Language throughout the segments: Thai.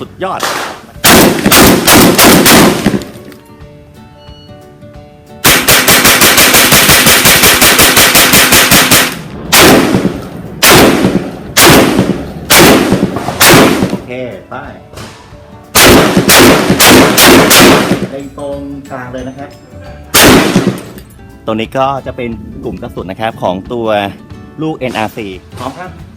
สุดยอด โอเค ไปในตรงกลางเลยนะครับ ตัวนี้ก็จะเป็นกลุ่มกระสุนนะครับของตัวลูก NRC พร้อมครับ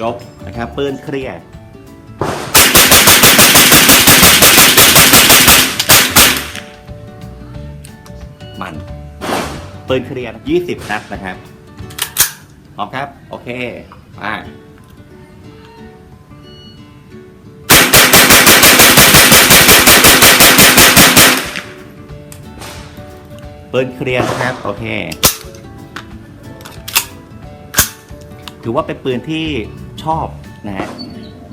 จบนะครับปืนเคลียร์มันปืนเคลียร์20 นัดนะครับพร้อมครับ โอเคมาปืนเคลียร์นะครับ โอเค ถือว่าเป็นปืนที่ ชอบนะฮะ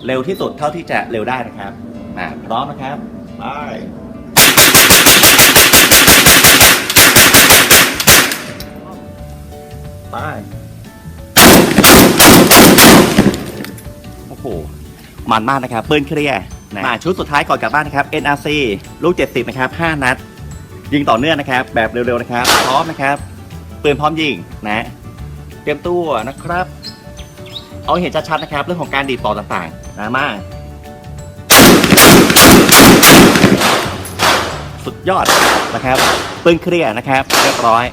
เร็วที่สุดเท่าที่จะเร็วได้นะครับมาพร้อมนะครับไปไปโอ้โหมันมากนะครับปืนเคลียร์นะมาชุดสุดท้ายก่อนกลับบ้านนะครับ NRC ลูก 70 นะครับ 5 นัด ยิงต่อเนื่องนะครับ แบบเร็วๆนะครับ พร้อมนะครับปืนพร้อมยิงนะ เตรียมตัวนะครับ เอาให้เห็นชัดๆนะครับ เรื่องของการดีดต่อต่างๆนะมาสุดยอดนะครับปืนเคลียร์นะครับ เรียบร้อย